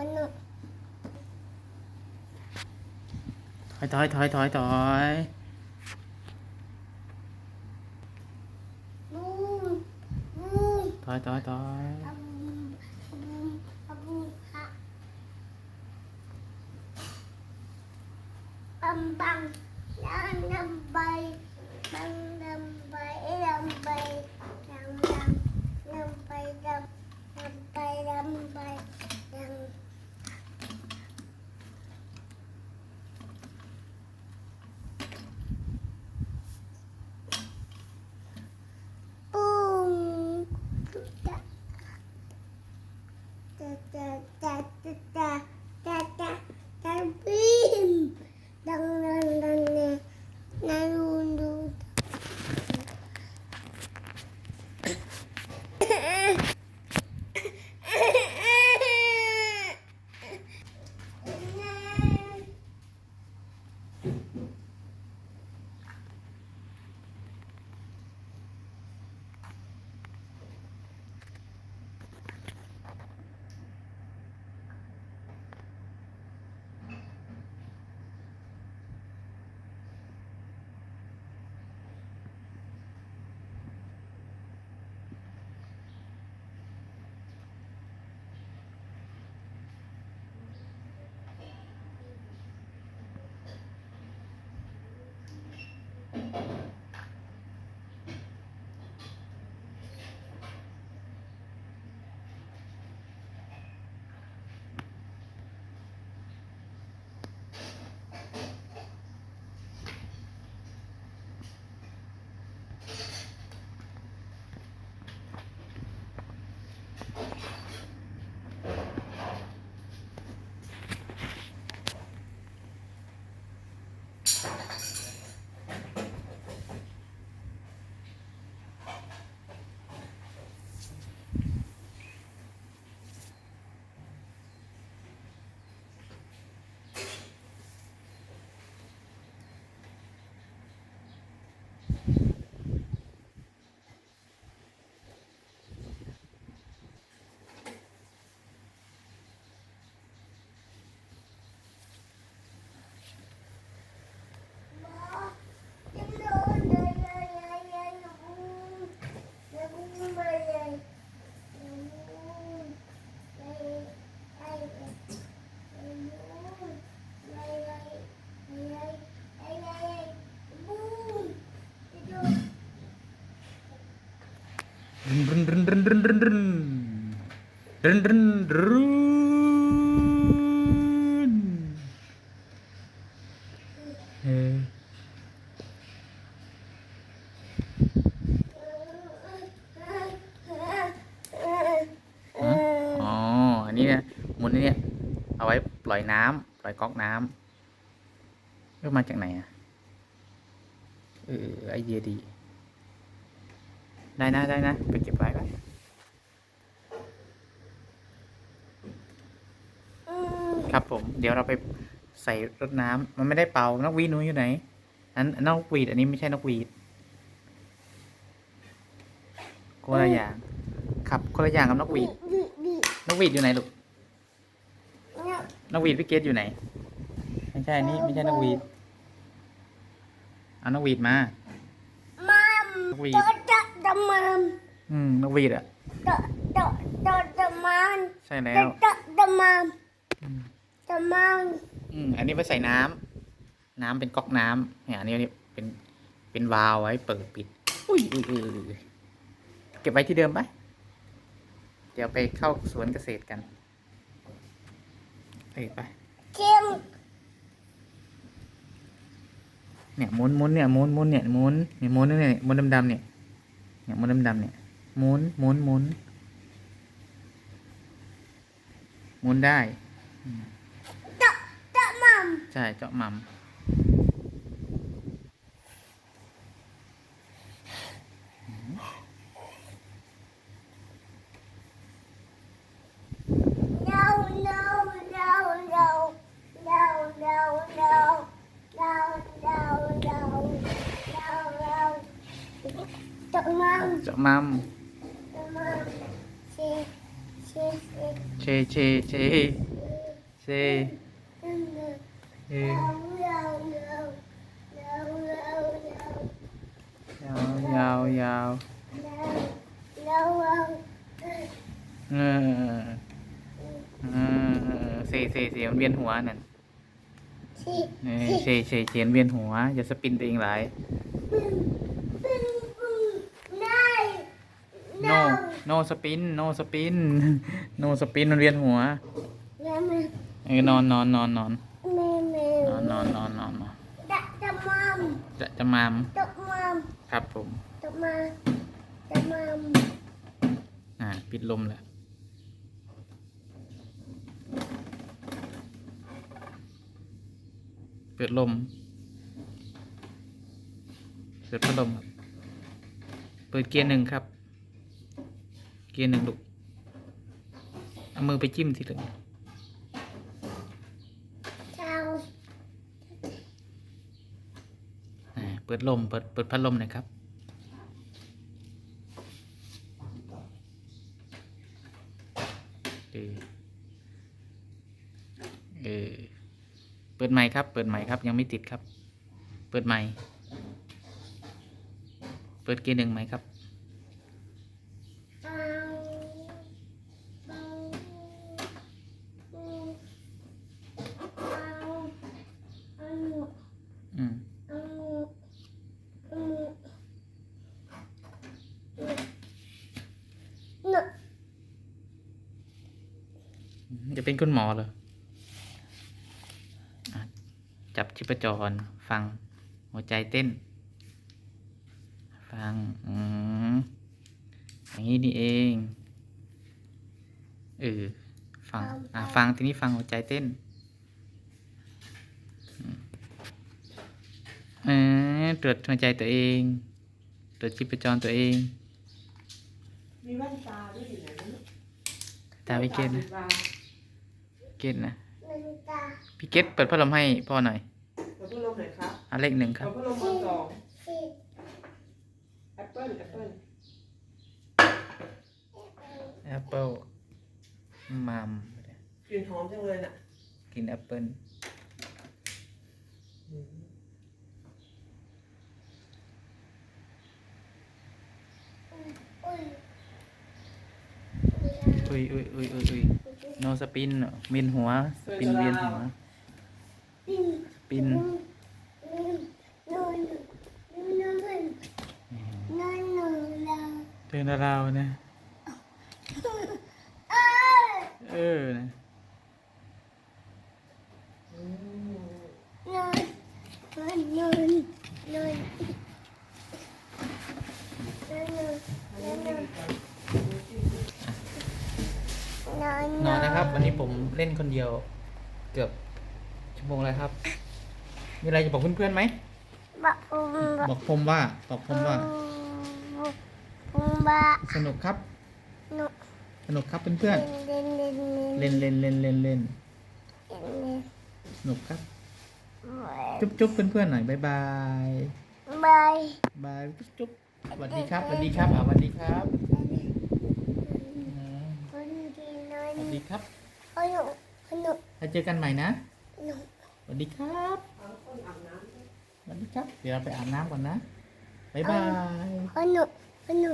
ഒന്ന് thôi thôi thôi thôi thôi. Thôi thôi thôi. Băng băng băng bay băng รึนรึนรึนรึนรึนรึนเฮ้ยอ๋อ อันนี้เนี่ยมุนอันเนี่ยเอาไว้ปล่อยน้ำปล่อยก๊อกน้ำเลือมาจากไหนอะเออไอเดียดี ได้นะได้นะ ไปเก็บไว้ก่อน ครับผมเดี๋ยวเราไปใส่รดน้ำมันไม่ได้เป่านกหวีดหนูอยู่ไหน อันอันนกหวีดอันนี้ไม่ใช่นกหวีดคนละอย่างครับคนละอย่างกับนกหวีดบีบีนกหวีดอยู่ไหนลูกเนี่ยนกหวีดพี่เกดอยู่ไหน ไม่ใช่อันนี้ไม่ใช่นกหวีดเอานกหวีดมามัมนกหวีดโดดโดดโดดมัมอืมนกหวีดอะโดดโดดโดดโดดมันใช่แล้โดวดโดดโดดมัม อืมโดดมัมอืมอันนี้ไว้ใส่น้ำน้ำเป็นก๊อกน้ำเนี่ยอันนี้นี่เป็นเป็นวาล์วไว้เปิดปิด อุ้ยอุ้ยอุ้ยอุ้ยเก็บไว้ที่เดิมปะเดี๋ยวไปเข้าสวนเกษตรกันไปไป เค็มเนี่ยหมุนหมุนเนี่ยหมุนหมุนเนี่ยหมุนเนี่ยหมุนเนี่ยหมุนดำๆเนี่ยเนี่ยหมุนดำๆเนี่ยหมุนหมุนหมุนหมุนได้โดดโดดมัม ใช่เจาะหม่ำเจาะมัมเชเชเชเช เองยาวยาวยาวเออเออเซเซเซมันเวียนหัวนั่นเออเซเซเขียนเวียนหัว อย่าสปินตัวเองหลาย โนโนสปิน โนสปิน โนสปินมันเวียนหัว เออนอนนอนนอนนอน อนนอนนอนนอนนอนจะจะมามจะจะมามจะมามครับผมจะมาจะมามอ่าปิดลมแล้วเปิดลมเปิดพัดลมครับเปิดเกียร์หนึ่งครับ เกียร์หนึ่งลูกเอามือไปจิ้มทีละเช้า อ่าเปิดลม เปิดเปิดพัดลมหน่อยครับ เออเออเปิดไมค์ครับ เปิดใหม่ครับ ยังไม่ติดครับ เปิดใหม่ เปิดเกียร์หนึ่งไหมครับ เอาเอาเอาเอา อืม เอาเอาเนอะ จะ เป็นคุณหมอเหรออะจับชีพจร ฟัง หัวใจเต้น ฟัง อืมอย่างนี้นี่เอง เออ ฟัง อะ ฟัง ทีนี้ฟังหัวใจเต้นอืมเออตรวจหัวใจตัวเอง ตรวจชีพจรตัวเอง มีแว่นตาด้วยอยู่ไหนไม่รู้ตาพี่เกตนะตา เกตนะหนึ่งตาพี่เกตเปิดพัดลมให้พ่อหน่อยเปิดพัดลมหน่อยครับอะเลขหนึ่งครัเปิบดพัดลมเบอร์สองสี่แอปเปิ้ลแอปเปิ้ลแอปเปิลมัมกลิ่นหอมจังเลยน่ะกินแอปเปิลอุ้ยอุ้ยอุ้ยอุ้ยอุ้ยอุ้ย โนสปินเวียนหัวสปินเวียนหัวปินสปินนอนนอนนอนนอนนอนนอนเราเตือนเรานะเออเออนะอืมนอนนอนนอนนอนนอนนอนนอ นนอนนะครับ วันนี้ผมเล่นคนเดียวเกือบชั่วโมงแล้วครับ มีอะไรจะบอกเพื่อนๆไหมบอกอุ้มบอกบอกผมว่าบอกผมว่าอุ้มบะสนุกครับ หนุสนุกครับเพื่อนเล่นเล่นๆเล่นเล่นเล่นเล่นเล่นเล่นเล่นเล่นสนุกครับ จุ๊บจุ๊บเพื่อนๆหน่อยบ๊ายบายบาย บายจุ๊บจุ๊บสวัสดีครับสวัสดีครับอ่าสวัสดีครับอืม คนที่นอน สวัสดี ครับหนุหนุแล้วเจอกันใหม่นะหนุสวัสดีครับเอาต้นอาบน้ำสวัสดีครับ เดี๋ยวเราไปอาบน้ำก่อนนะ บ๊ายบายหนุหนุ